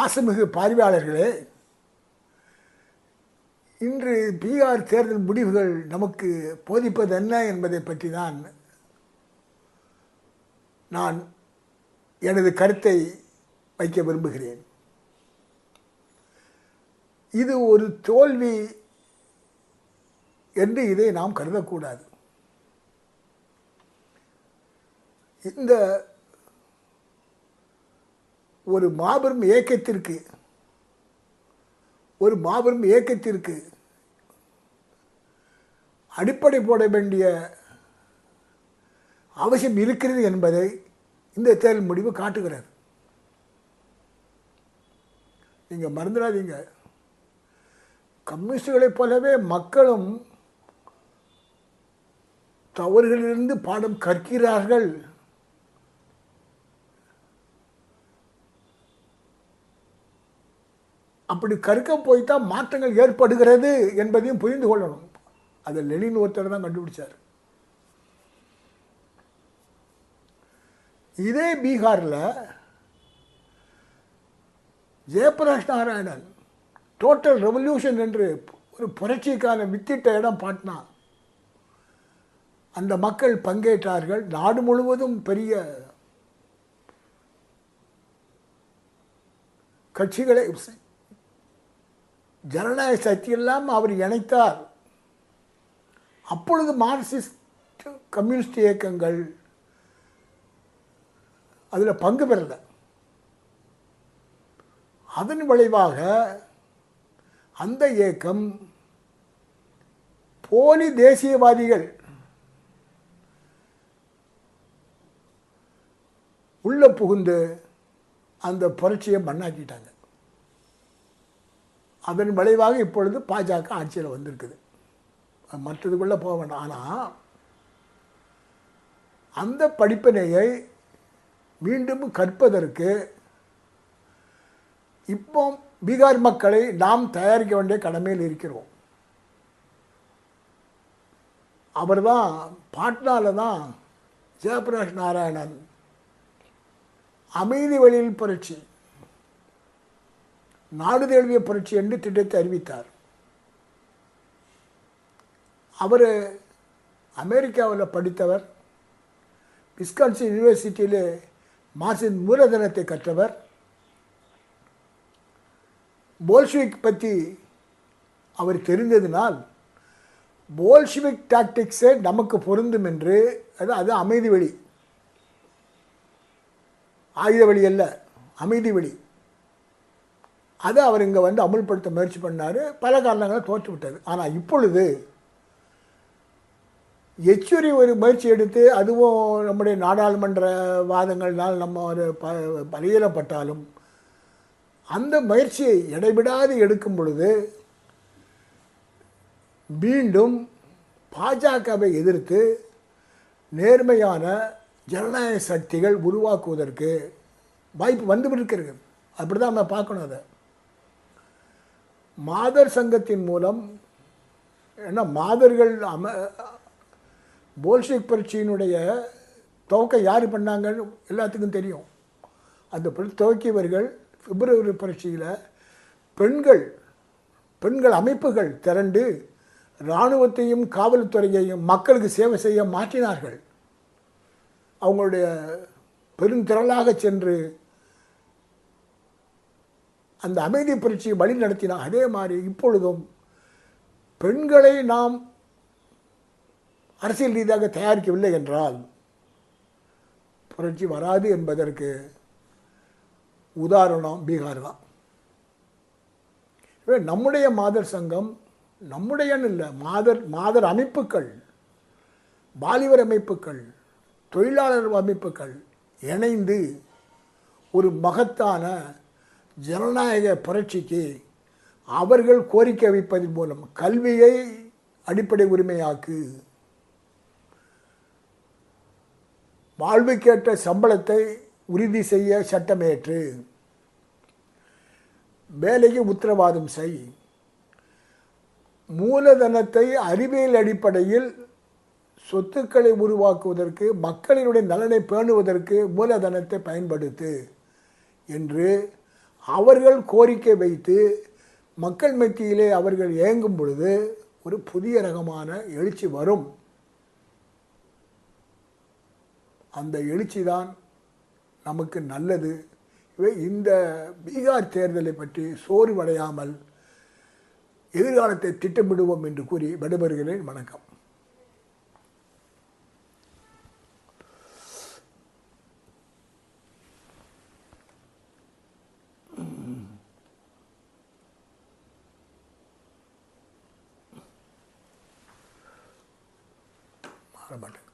பாசமிகு பார்வையாளர்களே இன்று பீகார் தேர்தல் முடிவுகள் நமக்கு போதிப்பது என்ன என்பதை பற்றி தான் நான் எனது கருத்தை வைக்க விரும்புகிறேன். இது ஒரு தோல்வி என்று இதை நாம் கருதக்கூடாது. இந்த ஒரு மாபெரும் இயக்கத்திற்கு ஒரு மாபெரும் இயக்கத்திற்கு அடிப்படை போட வேண்டிய அவசியம் இருக்கிறது என்பதை இந்த தேர்தல் முடிவு காட்டுகிறார் நீங்கள் மறந்துடாதீங்க. கம்யூனிஸ்டுகளைப் போலவே மக்களும் தவறுகளிலிருந்து பாடம் கற்கிறார்கள். அப்படி கருக்க போய்த்தான் மாற்றங்கள் ஏற்படுகிறது என்பதையும் புரிந்து கொள்ளணும். அதை லெனின் ஒருத்தர் தான் கண்டுபிடிச்சார். இதே பீகாரில் ஜெயபிரகாஷ் நாராயணன் டோட்டல் ரெவல்யூஷன் என்று ஒரு புரட்சிக்கான வித்திட்ட இடம் பாட்னா அந்த மக்கள் பங்கேற்றார்கள். நாடு முழுவதும் பெரிய கட்சிகளை ஜனநாயக சக்தியெல்லாம் அவர் இணைத்தார். அப்பொழுது மார்க்சிஸ்ட் கம்யூனிஸ்ட் இயக்கங்கள் அதில் பங்கு பெறல. அதன் விளைவாக அந்த இயக்கம் போலி தேசியவாதிகள் உள்ளே புகுந்து அந்த புரட்சியை மண்ணாக்கிட்டாங்க. அதன் விளைவாக இப்பொழுது பாஜக ஆட்சியில் வந்திருக்குது. மற்றதுக்குள்ளே போக வேண்டாம். ஆனால் அந்த படிப்பினையை மீண்டும் கற்பதற்கு இப்போ பீகார் மக்களை நாம் தயாரிக்க வேண்டிய கடமையில் இருக்கிறோம். அவர் தான் பாட்னாவில் தான் ஜெயபிரகாஷ் நாராயணன் அமைதி வழியில் புரட்சி. நாடு தழுவிய புரட்சி என்று திட்டத்தை அறிவித்தார். அவர் அமெரிக்காவில் படித்தவர். விஸ்கான்சின் யூனிவர்சிட்டியில் மார்க்சின் மூலதனத்தை கற்றவர். போல்ஷிவிக் பற்றி அவர் தெரிந்ததினால் போல்ஷிவிக் டாக்டிக்ஸே நமக்கு பொருந்தும் என்று அது அது அமைதி வழி. ஆயுத வழி அல்ல அமைதி வழி. அதை அவர் இங்கே வந்து அமுல்படுத்த முயற்சி பண்ணார். பல காரணங்களும் தோற்று விட்டது. ஆனால் இப்பொழுது எச்சுரி ஒரு முயற்சி எடுத்து அதுவும் நம்முடைய நாடாளுமன்ற வாதங்கள்னால் நம்ம ஒரு ப பலியிடப்பட்டாலும் அந்த முயற்சியை இடைவிடாது எடுக்கும் பொழுது மீண்டும் பாஜகவை எதிர்த்து நேர்மையான ஜனநாயக சக்திகள் உருவாக்குவதற்கு வாய்ப்பு வந்து இருக்கிறது அப்படி தான் நம்ம பார்க்கணும் அதை. மாதர் சங்கத்தின் மூலம் ஏன்னா மாதர்கள் அம போல்ஷிக் புரட்சியினுடைய துவக்க யார் பண்ணாங்கன்னு எல்லாத்துக்கும் தெரியும். அந்த துவக்கியவர்கள் பிப்ரவரி புரட்சியில் பெண்கள் பெண்கள் அமைப்புகள் திரண்டு இராணுவத்தையும் காவல்துறையையும் மக்களுக்கு சேவை செய்ய மாற்றினார்கள். அவங்களுடைய பெருந்திரளாக சென்று அந்த அமைதி புரட்சியை வழி நடத்தினார் அதே மாதிரி இப்பொழுதும் பெண்களை நாம் அரசியல் ரீதியாக தயாரிக்கவில்லை என்றால் புரட்சி வராது என்பதற்கு உதாரணம் பீகார் தான். நம்முடைய மாதர் சங்கம் நம்முடையன்னு இல்லை மாதர் மாதர் அமைப்புகள் வாலிபர் அமைப்புகள் தொழிலாளர் அமைப்புகள் இணைந்து ஒரு மகத்தான ஜனநாயக புரட்சிக்கு அவர்கள் கோரிக்கை வைப்பதன் மூலம் கல்வியை அடிப்படை உரிமையாக்கு வாழ்வுக்கேற்ற சம்பளத்தை உறுதி செய்ய சட்டமேற்று. வேலைக்கு உத்தரவாதம் செய். மூலதனத்தை அறிவியல் அடிப்படையில் சொத்துக்களை உருவாக்குவதற்கு மக்களினுடைய நலனை பேணுவதற்கு மூலதனத்தை பயன்படுத்து என்று அவர்கள் கோரிக்கை வைத்து மக்கள் மத்தியிலே அவர்கள் இயங்கும் பொழுது ஒரு புதிய ரகமான எழுச்சி வரும். அந்த எழுச்சி தான் நமக்கு நல்லது. இந்த பீகார் தேர்தலை பற்றி சோர்வடையாமல் எதிர்காலத்தை திட்டமிடுவோம் என்று கூறி விடைபெறுகிறேன். வணக்கம். Ramana.